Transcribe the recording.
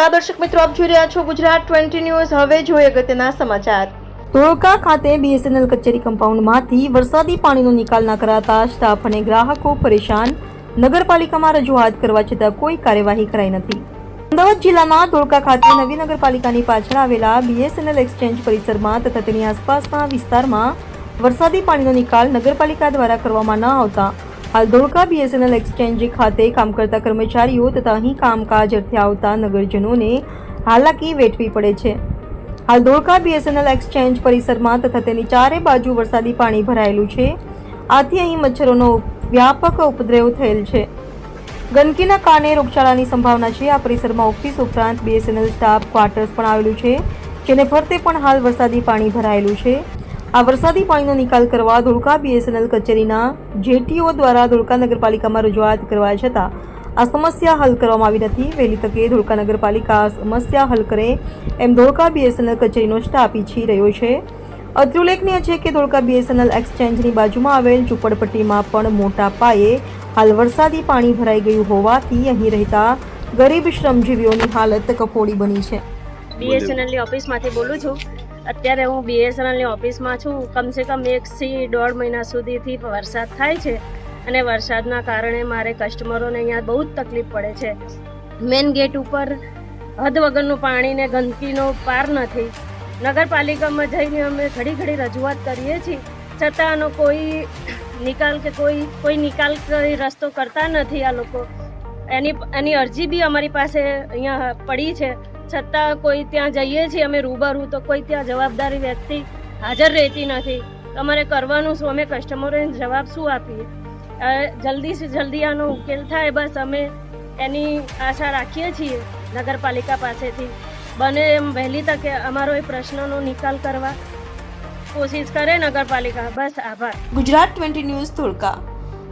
નમસ્કાર. દર્શક મિત્રો, આપ જોઈ રહ્યા છો ગુજરાત ટ્વેન્ટી ન્યૂઝ. હવે જોઈએ અગત્યના સમાચાર. ધોળકા ખાતે બીએસએનએલ કચેરી કમ્પાઉન્ડમાંથી વરસાદી પાણીનો નિકાલ ના કરાતા સ્ટાફ અને ગ્રાહકો પરેશાન. નગરપાલિકામાં રજૂઆત કરવા છતાં કોઈ કાર્યવાહી કરાઈ નથી. અમદાવાદ જિલ્લાના ધોળકા ખાતે નવી નગરપાલિકાની પાછળ આવેલા બીએસએનએલ એક્સચેન્જ પરિસરમાં તથા તેની આસપાસના વિસ્તારમાં વરસાદી પાણીનો નિકાલ નગરપાલિકા દ્વારા કરવામાં ન આવતા હાલ ધોળકા બીએસએનએલ એક્સચેન્જ ખાતે કામ કરતા કર્મચારીઓ તથા અહીં કામકાજ અર્થે આવતા નગરજનોને હાલાકી વેઠવી પડે છે. હાલ ધોળકા બીએસએનએલ એક્સચેન્જ પરિસરમાં તથા તેની ચારે બાજુ વરસાદી પાણી ભરાયેલું છે. આથી અહીં મચ્છરોનો વ્યાપક ઉપદ્રવ થયેલ છે. ગંદકીના કારણે રોગચાળાની સંભાવના છે. આ પરિસરમાં ઓફિસ ઉપરાંત બીએસએનએલ સ્ટાફ ક્વાર્ટર્સ પણ આવેલું છે, જેને ફરતે પણ હાલ વરસાદી પાણી ભરાયેલું છે. આ વરસાદી પાણીનો નિકાલ કરવા ધોળકા બીએસએનએલ કચેરીના જેટીઓ દ્વારા ધોળકા નગરપાલિકામાં રજૂઆત કરવા છતાં આ સમસ્યા હલ કરવામાં આવી નથી. વહેલી તકે ધોળકા નગરપાલિકા આ સમસ્યા હલ કરે એમ ધોળકા બીએસએનએલ કચેરીનો સ્ટાફ ઈચ્છી રહ્યો છે. અત્રે ઉલ્લેખનીય છે કે ધોળકા બીએસએનએલ એક્સચેન્જની બાજુમાં આવેલ ઝૂંપડપટ્ટીમાં પણ મોટા પાયે હાલ વરસાદી પાણી ભરાઈ ગયું હોવાથી અહીં રહેતા ગરીબ શ્રમજીવીઓની હાલત કફોડી બની છે. બીએસએનએલની ઓફિસમાંથી બોલું છું. અત્યારે હું બીએસએનએલની ઓફિસમાં છું. કમસે કમ એકથી દોઢ મહિના સુધીથી વરસાદ થાય છે અને વરસાદના કારણે મારે કસ્ટમરોને અહીંયા બહુ જ તકલીફ પડે છે. મેઇન ગેટ ઉપર હદ વગરનું પાણી ને ગંદકીનો પાર નથી. નગરપાલિકામાં જઈને અમે ઘડી ઘડી રજૂઆત કરીએ છીએ. છતાં કોઈ નિકાલ કે કોઈ કોઈ નિકાલ રસ્તો કરતા નથી આ લોકો. એની એની અરજી બી અમારી પાસે અહીંયા પડી છે. છતાં કોઈ ત્યાં જઈએ છીએ અમે રૂબરૂ, તો કોઈ ત્યાં જવાબદારી વ્યક્તિ હાજર રહેતી નથી. અમારે કરવાનું શું? અમે કસ્ટમરોને જવાબ શું આપીએ? જલ્દી જલ્દીથી જલ્દી આનો ઉકેલ થાય, બસ અમે એની આશા રાખીએ છીએ નગરપાલિકા પાસેથી. બને એમ વહેલી તકે અમારો એ પ્રશ્નનો નિકાલ કરવા કોશિશ કરે નગરપાલિકા. બસ આભાર. Gujarat twenty news Dholka